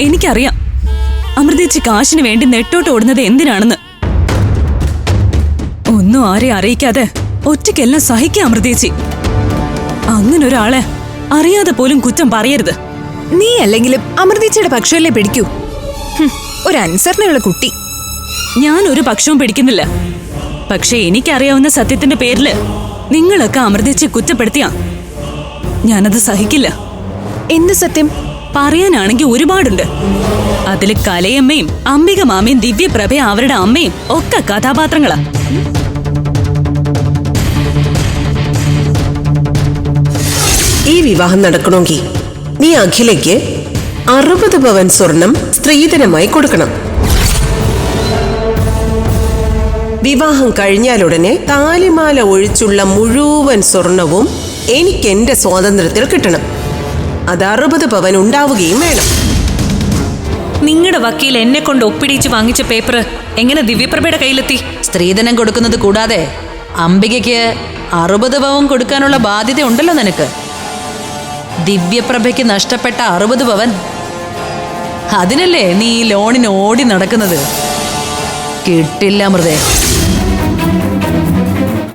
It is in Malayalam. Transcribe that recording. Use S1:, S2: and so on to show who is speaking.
S1: എനിക്കറിയാം. അമൃതേച്ചി കാശിന് വേണ്ടി നെട്ടോട്ട് ഓടുന്നത് എന്തിനാണെന്ന്. ഒന്നും ആരെ അറിയിക്കാതെ ഒറ്റയ്ക്കെല്ലാം സഹിക്കാം അമൃതേച്ചി അങ്ങനെ ഒരാളെ അറിയാതെ പോലും കുറ്റം പറയരുത്.
S2: നീ അല്ലെങ്കിലും അമൃതേച്ചിയുടെ പക്ഷമല്ലേ പിടിക്കൂ? ഒരു അനുസരണയുള്ള കുട്ടി.
S1: ഞാൻ ഒരു പക്ഷവും പിടിക്കുന്നില്ല. പക്ഷെ എനിക്കറിയാവുന്ന സത്യത്തിന്റെ പേരിൽ നിങ്ങളൊക്കെ അമൃതേച്ചി കുറ്റപ്പെടുത്തിയാ. ഞാനത് സഹിക്കില്ല.
S2: എന്ത് സത്യം?
S1: പറയാനാണെങ്കിൽ ഒരുപാടുണ്ട്. അതിൽ കലയമ്മയും അംബിക മാമയും ദിവ്യപ്രഭ അവരുടെ അമ്മയും ഒക്കെ കഥാപാത്രങ്ങളാ.
S3: ഈ വിവാഹം നടക്കണമെങ്കിൽ നീ അഖിലയ്ക്ക് അറുപത് പവൻ സ്വർണം സ്ത്രീധനമായി കൊടുക്കണം. വിവാഹം കഴിഞ്ഞാലുടനെ താലിമാല ഒഴിച്ചുള്ള മുഴുവൻ സ്വർണവും എനിക്ക് എന്റെ സ്വാതന്ത്ര്യത്തിൽ കിട്ടണം. അത് അറുപത് പവൻ ഉണ്ടാവുകയും വേണം.
S4: നിങ്ങളുടെ വക്കീൽ എന്നെ കൊണ്ട് ഒപ്പിടിച്ച് വാങ്ങിച്ച പേപ്പർ എങ്ങനെ ദിവ്യപ്രഭയുടെ കയ്യിലെത്തി? സ്ത്രീധനം കൊടുക്കുന്നത് കൂടാതെ അംബികയ്ക്ക് അറുപത് പവൻ കൊടുക്കാനുള്ള ബാധ്യത ഉണ്ടല്ലോ നിനക്ക്. ദിവ്യപ്രഭയ്ക്ക് നഷ്ടപ്പെട്ട അറുപത് പവൻ. അതിനല്ലേ നീ ഈ ലോണിന് ഓടി നടക്കുന്നത്? കിട്ടില്ല മൃതേ.